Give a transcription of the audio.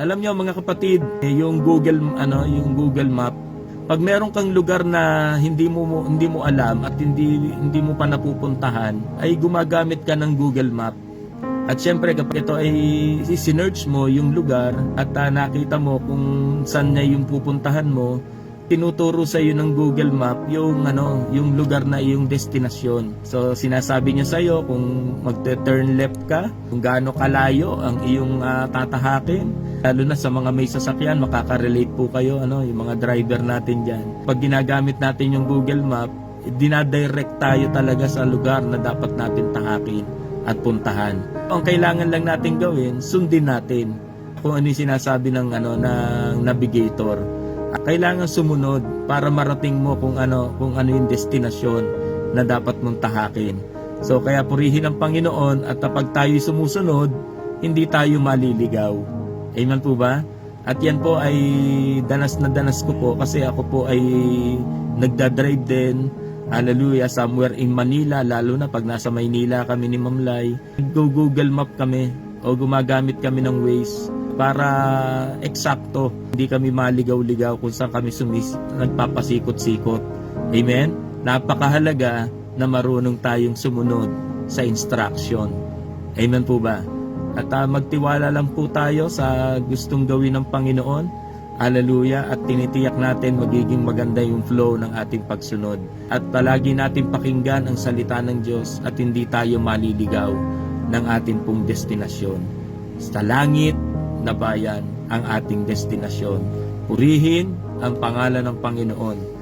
Alam niyo mga kapatid, eh, yung Google ano, yung Google Map, pag meron kang lugar na hindi mo, hindi mo alam at hindi hindi mo pa napupuntahan, ay gumagamit ka ng Google Map. At syempre kapag ito ay sinerch mo yung lugar at ah, nakita mo kung saan niya yung pupuntahan mo, tinuturo sa iyo ng Google Map yung ano, yung lugar na iyong destinasyon. So sinasabi niya sa iyo kung magte-turn left ka, kung gaano kalayo ang iyong ah, tatahakin. Lalo na sa mga may sasakyan, makaka-relate po kayo ano, yung mga driver natin diyan. Pag ginagamit natin yung Google Map, dinadirect tayo talaga sa lugar na dapat natin tahakin at puntahan. Ang kailangan lang natin gawin, sundin natin kung ano yung sinasabi ng ano ng navigator kailangan sumunod para marating mo kung ano kung ano yung destinasyon na dapat mong tahakin. So kaya purihin ang Panginoon at kapag tayo sumusunod, hindi tayo maliligaw. Amen po ba? At yan po ay danas na danas ko po kasi ako po ay nagdadrive din Hallelujah, somewhere in Manila, lalo na pag nasa Maynila kami ni Ma'am Lai. Go Google Map kami o gumagamit kami ng Waze para eksakto. Hindi kami maligaw-ligaw kung saan kami sumis, nagpapasikot-sikot. Amen? Napakahalaga na marunong tayong sumunod sa instruction. Amen po ba? At ah, magtiwala lang po tayo sa gustong gawin ng Panginoon. Hallelujah. At tinitiyak natin magiging maganda yung flow ng ating pagsunod. At palagi natin pakinggan ang salita ng Diyos at hindi tayo maliligaw ng ating pong destinasyon. Sa langit na bayan ang ating destinasyon. Purihin ang pangalan ng Panginoon